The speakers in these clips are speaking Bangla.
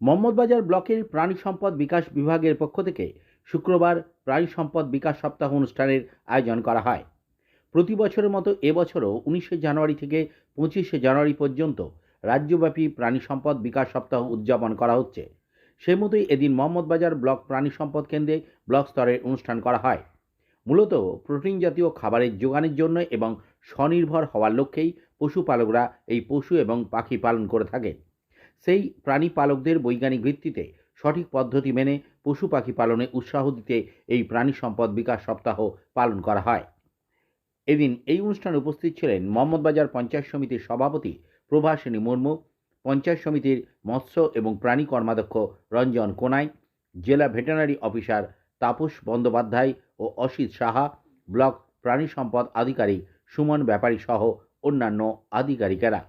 মোহাম্মদবাজার ব্লকের প্রাণী সম্পদ বিকাশ বিভাগের পক্ষ থেকে শুক্রবার প্রাণী সম্পদ বিকাশ সপ্তাহ অনুষ্ঠানের আয়োজন করা হয়। প্রতি বছরের মতো এবছরও উনিশে জানুয়ারি থেকে পঁচিশে জানুয়ারি পর্যন্ত রাজ্যব্যাপী প্রাণী সম্পদ বিকাশ সপ্তাহ উদযাপন করা হচ্ছে। সেই মতোই এদিন মোহাম্মদবাজার ব্লক প্রাণী সম্পদ কেন্দ্রে ব্লক স্তরের অনুষ্ঠান করা হয়। মূলত প্রোটিন জাতীয় খাবারের যোগানের জন্য এবং স্বনির্ভর হওয়ার লক্ষ্যেই পশুপালকরা এই পশু এবং পাখি পালন করে থাকেন সেই প্রাণী পালকদের বৈজ্ঞানিক ভিত্তিতে সঠিক পদ্ধতি মেনে পশু পাখি পালনে উৎসাহ দিতে এই প্রাণী সম্পদ বিকাশ সপ্তাহ পালন করা হয়। এদিন এই অনুষ্ঠানে উপস্থিত ছিলেন মোহাম্মদবাজার পঞ্চায়েত সমিতির সভাপতি প্রভাসিনী মুর্মু, পঞ্চায়েত সমিতির মৎস্য এবং প্রাণী কর্মাধ্যক্ষ রঞ্জন কোনাই, জেলা ভেটেরিনারি অফিসার তাপস বন্দ্যোপাধ্যায় ও অসিত সাহা, ব্লক প্রাণী সম্পদ আধিকারিক সুমন ব্যাপারী সহ অন্যান্য আধিকারিকেরা।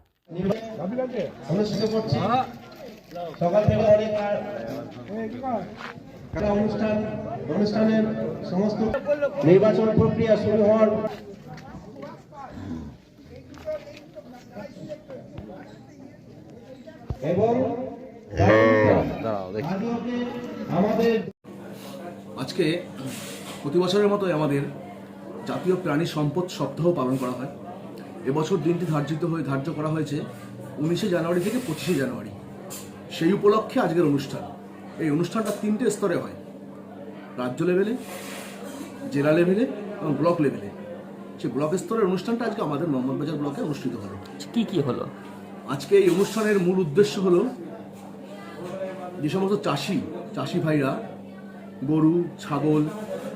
সকাল থেকে অনেক অনুষ্ঠান অনুষ্ঠানের সমস্ত নির্বাচন প্রক্রিয়া শুরু হওয়ার এবং আমাদের আজকে প্রতি বছরের মতোই আমাদের জাতীয় প্রাণী সম্পদ সপ্তাহ পালন করা হয়। এবছর দিনটি ধার্যিত হয়ে ধার্য করা হয়েছে উনিশে জানুয়ারি থেকে পঁচিশে জানুয়ারি। সেই উপলক্ষে আজকের অনুষ্ঠান। এই অনুষ্ঠানটা তিনটে স্তরে হয়। রাজ্য লেভেলে জেলা লেভেলে এবং ব্লক লেভেলে। সেই ব্লক স্তরের অনুষ্ঠানটা আজকে আমাদের মোহাম্মদবাজার ব্লকে অনুষ্ঠিত হলো। কি কি হলো? আজকে এই অনুষ্ঠানের মূল উদ্দেশ্য হলো যে সমস্ত চাষি চাষি ভাইরা গরু ছাগল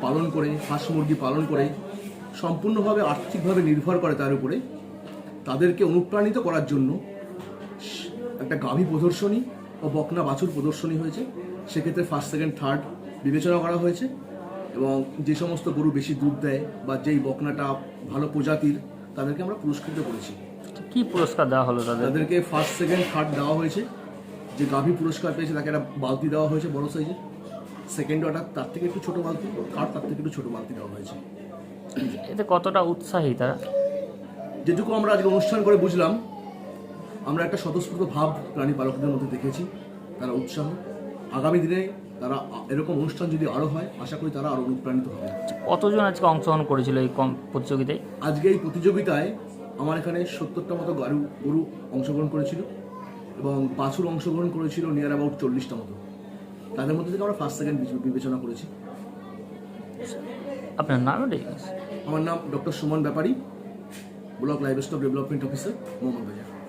পালন করে হাঁস মুরগি পালন করে সম্পূর্ণভাবে আর্থিকভাবে নির্ভর করে তার উপরে তাদেরকে অনুপ্রাণিত করার জন্য একটা গাভী প্রদর্শনী ও বকনা বাছুর প্রদর্শনী হয়েছে। সেক্ষেত্রে ফার্স্ট সেকেন্ড থার্ড বিবেচনা করা হয়েছে এবং যে সমস্ত গরু বেশি দুধ দেয় বা যেই বকনাটা ভালো প্রজাতির তাদেরকে আমরা পুরস্কৃত করেছি। কি পুরস্কার দেওয়া হলো তাদের? তাদেরকে ফার্স্ট সেকেন্ড থার্ড দেওয়া হয়েছে। যে গাভী পুরস্কার পেয়েছে তাকে একটা বালতি দেওয়া হয়েছে বড় সাইজে সেকেন্ড অর্ডার তার থেকে একটু ছোট বালতি থার্ড তার থেকে একটু ছোট বালতি দেওয়া হয়েছে। এতে কতটা উৎসাহী তারা? যেটুকু আমরা আজকে অনুষ্ঠান করে বুঝলাম আমরা একটা স্বতঃস্ফূর্ত ভাব প্রাণী পালকদের মধ্যে দেখেছি তারা উৎসাহ। আগামী দিনে তারা এরকম অনুষ্ঠান যদি আরও হয় আশা করি তারা আরও অনুপ্রাণিত হবে। কতজন আজকে অংশগ্রহণ করেছিল এই কম প্রতিযোগিতায়? আজকে এই প্রতিযোগিতায় আমার এখানে সত্তরটা মতো গরু গরু অংশগ্রহণ করেছিল এবং বাছুর অংশগ্রহণ করেছিল নিয়ার অ্যাবাউট চল্লিশটা মতো। তাদের মধ্যে থেকে আমরা ফার্স্ট সেকেন্ড বিবেচনা করেছি। আপনার নাম ডেকে আমার নাম doctor Suman Byapari, block livestock development officer Mohammad Bazar